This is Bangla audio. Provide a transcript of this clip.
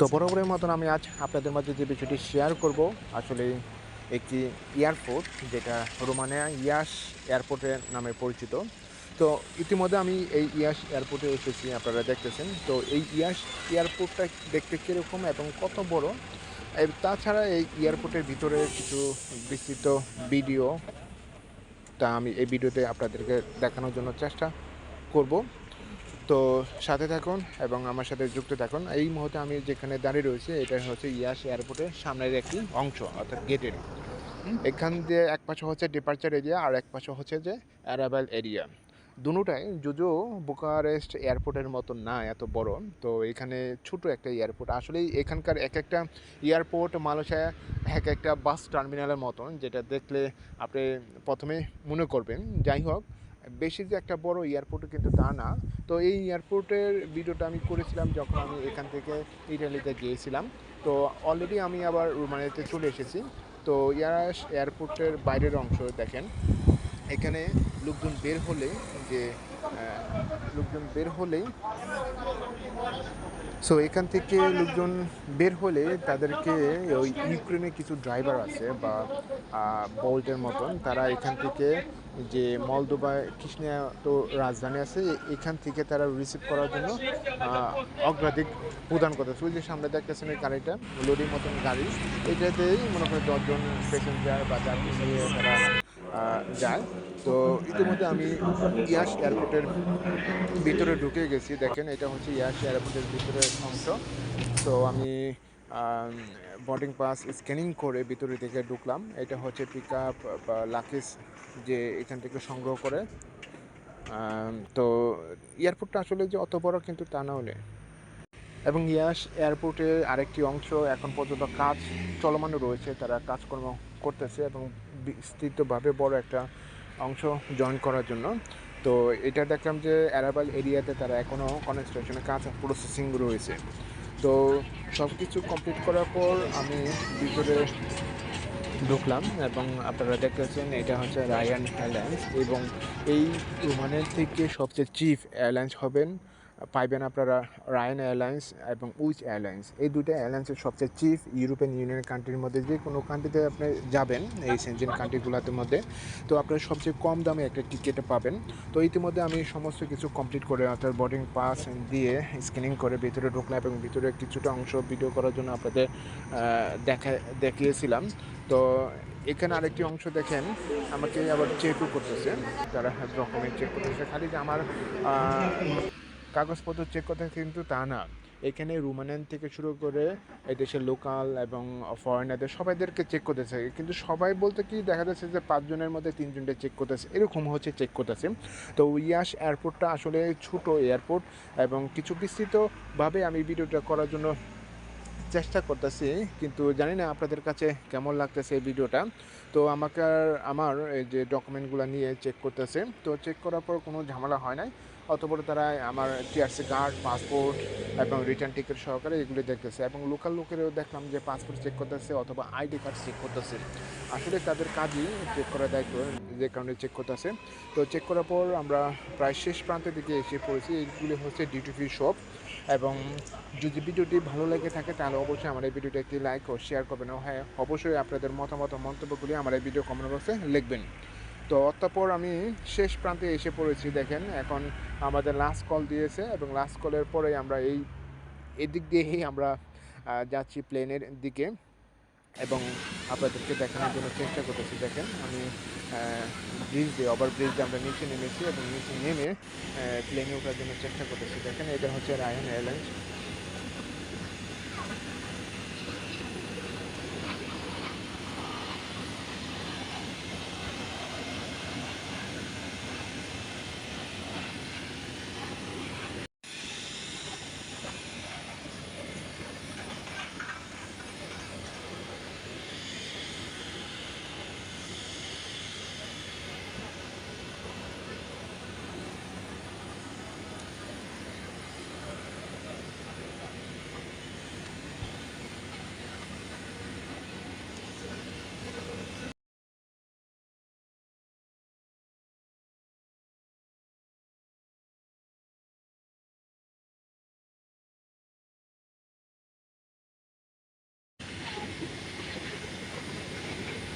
তো বরাবরের মতন আমি আজ আপনাদের মাঝে যে বিষয়টি শেয়ার করব, আসলে একটি এয়ারপোর্ট যেটা রোমানিয়া ইয়াস এয়ারপোর্টের নামে পরিচিত। তো ইতিমধ্যে আমি এই ইয়াস এয়ারপোর্টে এসেছি, আপনারা দেখতেছেন। তো এই ইয়াস এয়ারপোর্টটা দেখতে কীরকম এবং কত বড়? তাছাড়া এই এয়ারপোর্টের ভিতরে কিছু বিস্তৃত ভিডিও তা আমি এই ভিডিওতে আপনাদেরকে দেখানোর জন্য চেষ্টা করব। তো সাথে থাকুন এবং আমার সাথে যুক্ত থাকুন। এই মুহূর্তে আমি যেখানে দাঁড়িয়ে রয়েছি, এটা হচ্ছে ইয়াস এয়ারপোর্টের সামনের একটি অংশ, অর্থাৎ গেটের। এখান দিয়ে এক পাশে হচ্ছে ডিপার্চার এরিয়া আর এক পাশে হচ্ছে যে অ্যারাইভাল এরিয়া দুটাই যদিও বুকারেস্ট এয়ারপোর্টের মতো না, এত বড়। তো এখানে ছোট একটা এয়ারপোর্ট। আসলেই এখানকার এক একটা এয়ারপোর্ট মালয়েশিয়া এক একটা বাস টার্মিনালের মতন, যেটা দেখলে আপনি প্রথমে মনে করবেন। যাই হোক বেশি যে একটা বড় এয়ারপোর্টও কিন্তু তা না। তো এই এয়ারপোর্টের ভিডিওটা আমি করেছিলাম যখন আমি এখান থেকে ইটালিতে গিয়েছিলাম। তো অলরেডি আমি আবার রোমানিয়াতে চলে এসেছি। তো এয়ারপোর্টের বাইরের অংশ দেখেন। এখানে লোকজন বের হলে যে লোকজন বের হলেই সো এখান থেকে লোকজন বের হলে তাদেরকে ওই ইউক্রেনের কিছু ড্রাইভার আছে বা বোল্টের মতন, তারা এখান থেকে যে মলদোবা কৃষ্ণা তো রাজধানী আছে, এখান থেকে তারা রিসিভ করার জন্য অগ্রাধিক প্রদান করতেছে ওই যে সামনে দেখতেছেন এই গাড়িটা লোডিং মতন গাড়ি, এটাতেই মনে করেন দশজন প্যাসেঞ্জার বা যাত্রী নিয়ে তারা যায় তো ইতিমধ্যে আমি ইয়াস এয়ারপোর্টের ভিতরে ঢুকে গেছি। দেখেন, এটা হচ্ছে ইয়াস এয়ারপোর্টের ভিতরের অংশ। তো আমি বোর্ডিং পাস স্ক্যানিং করে ভিতরে থেকে ঢুকলাম। এটা হচ্ছে পিক আপ বা লাকিস যে এখান থেকে সংগ্রহ করে। তো এয়ারপোর্টটা আসলে যে অত বড় কিন্তু তা না হলে। এবং ইয়াস এয়ারপোর্টের আরেকটি অংশ, এখন পর্যন্ত কাজ চলমান রয়েছে। তারা কাজকর্ম করতেছে এবং বিস্তৃতভাবে বড় একটা অংশ জয়েন করার জন্য। তো এটা দেখলাম যে অ্যারাবাল এরিয়াতে তারা এখনও কনস্ট্রাকশনের কাজ প্রসেসিং রয়েছে। তো সব কিছু কমপ্লিট করার পর আমি ভিতরে ঢুকলাম এবং আপনারা দেখতেছেন এটা হচ্ছে রায়ান এয়ারলাইন্স এবং এই রোমানের থেকে সবচেয়ে চিফ এয়ারলাইন্স হবেন পাইবেন আপনারা রায়ান এয়ারলাইন্স এবং উইচ এয়ারলাইন্স এই দুটো এয়ারলাইন্সের সবচেয়ে চিফ ইউরোপিয়ান ইউনিয়ন কান্ট্রির মধ্যে যে কোনো কান্ট্রিতে আপনি যাবেন, এই সেনজেন কান্ট্রিগুলোর মধ্যে। তো আপনারা সবচেয়ে কম দামে একটা টিকিট পাবেন। তো ইতিমধ্যে আমি সমস্ত কিছু কমপ্লিট করে অর্থাৎ বোর্ডিং পাস দিয়ে স্ক্যানিং করে ভিতরে ঢুকলাম এবং ভিতরে কিছুটা অংশ ভিডিও করার জন্য আপনাদের দেখা, দেখিয়েছিলাম। তো এখানে আরেকটি অংশ দেখেন, আমাকে আবার চেকও করতেছে। তারা ডকুমেন্ট চেক করতেছে। খালি যে আমার কাগজপত্র চেক করতে কিন্তু তা না। এখানে রোমানিয়ান থেকে শুরু করে এই দেশের লোকাল এবং ফরেনারদের সবাইদেরকে চেক করতেছে কিন্তু সবাই বলতে কি, দেখা যাচ্ছে যে পাঁচজনের মধ্যে তিনজনটা চেক করতেছে এরকম হচ্ছে চেক করতেছে তো ইয়াস এয়ারপোর্টটা আসলে ছোট এয়ারপোর্ট এবং কিছু বিস্তৃতভাবে আমি ভিডিওটা করার জন্য চেষ্টা করতেছি, কিন্তু জানি না আপনাদের কাছে কেমন লাগতেছে এই ভিডিওটা। তো আমাকে আমার এই যে ডকুমেন্টগুলো নিয়ে চেক করতেছে। তো চেক করার পর কোনো ঝামেলা হয় নাই। অতপর তারা আমার টিআরসি কার্ড পাসপোর্ট এবং রিটার্ন টিকিট সহকারে এগুলি দেখতেছে। এবং লোকাল লোকেরও দেখলাম যে পাসপোর্ট চেক করতেছে অথবা আইডি কার্ড চেক করতেছে। আসলে তাদের কাজই চেক করার দায়িত্ব যে কারণে চেক করতেছে। তো চেক করার পর আমরা প্রায় শেষ প্রান্তের দিকে এসে পড়েছি। এইগুলি হচ্ছে ডিউটি ফ্রি শপ এবং যদি ভিডিওটি ভালো লেগে থাকে তাহলে অবশ্যই আমার এই ভিডিওটি একটি লাইক ও শেয়ার করবেন। হ্যাঁ অবশ্যই আপনাদের মতামত মন্তব্যগুলি আমার এই ভিডিও কমেন্ট বক্সে লিখবেন। তো অতঃপর আমি শেষ প্রান্তে এসে পড়েছি, দেখেন। এখন আমাদের লাস্ট কল দিয়েছে এবং লাস্ট কলের পরে আমরা এই, এদিক দিয়েই আমরা যাচ্ছি প্লেনের দিকে এবং আপনাদেরকে দেখানোর জন্য চেষ্টা করতেছি। দেখেন, আমি ব্রিজ দিয়ে ওভার ব্রিজ দিয়ে আমরা নিচে নেমেছি এবং নিচে নেমে প্লেনে ওঠার জন্য চেষ্টা করতেছি। দেখেন এটা হচ্ছে রায়ান এয়ারলাইন্স